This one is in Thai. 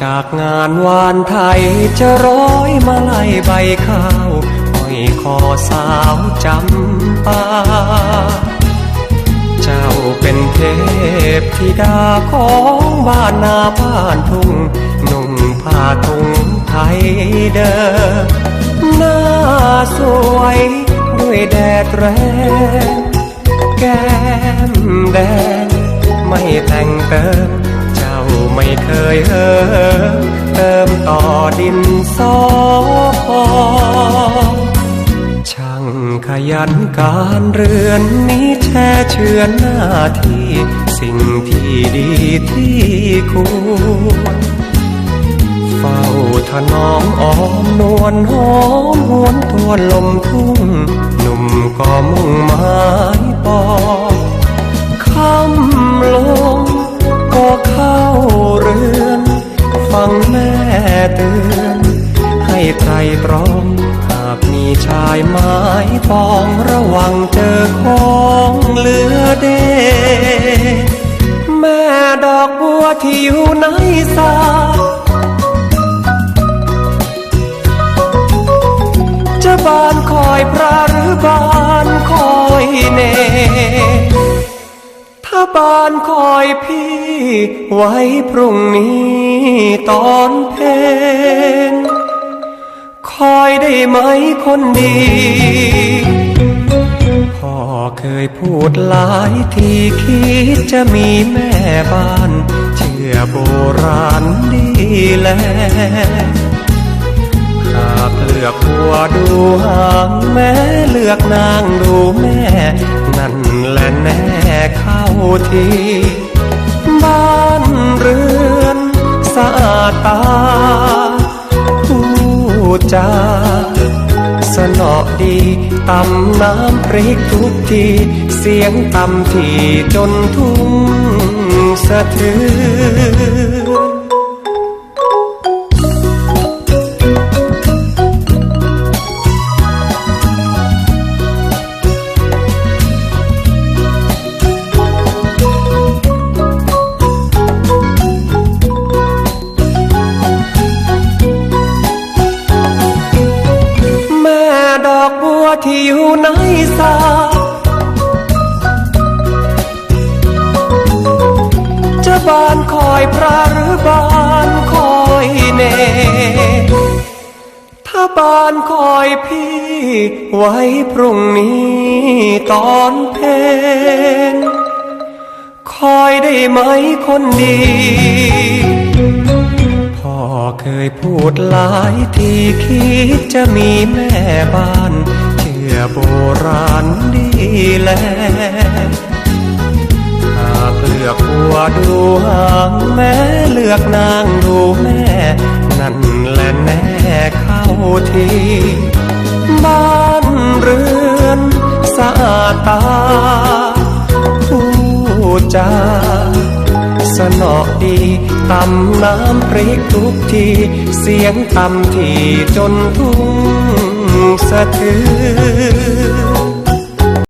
จากงานวานไทยจะร้อยมาไล่ใบข้าวห้อยคอสาวจำปา เจ้าเป็นเทพธิดาของบ้านนาบ้านทุ่งนุ่มผ้าทุงไทยเดิมหน้าสวยด้วยแดดแรงแก้มแดงไม่แต่งเติม ไม่เคยเอิมเติมต่อดินสอพอช่างขยันการเรือนนี้แช่เชือนหน้าที่สิ่งที่ดีที่ควรเฝ้าถนอมอ้อมนวลหอมหวนทวนลมทุ่ง หนุ่มก็มุ่งหมายปอง เตือน ให้ไตรตรองหากมีชายไม้ปองระวังเจอของเหลือเด แม่ดอกบัวที่อยู่ในสาจะบานคอยพระหรือบานคอยเน บานคอยพี่ ไว้พรุ่งนี้ตอนเพลงคอยได้ไหมคนดี พ่อเคยพูดหลายทีคิดจะมีแม่บ้าน เชื่อโบราณดีแลหากเลือกหัว ดูหางแม่เลือกนางดูแม่ นั่นแหละแน่เข้าทีบ้านเรือนสะอาดตาผู้จาสนอดีตำน้ำพริกทุกที เสียงตำที่จนทุ่งสะเทือน ที่อยู่ในสาจะบานคอยพระหรือบานคอยเน ถ้าบานคอยพี่ ไว้พรุ่งนี้ตอนเพลงคอยได้ไหมคนดีพ่อเคยพูดหลายทีคิดจะมีแม่บ้าน โบราณดีแลหากเลือกหัวดูหางแม่เลือกนางดูแม่ นั่นแหละแน่เข้าทีบ้านเรือนสะอาดตาผู้จาสนอดีตำน้ำพริกทุกที เสียงตำที่จนทุ่ง สะเทือน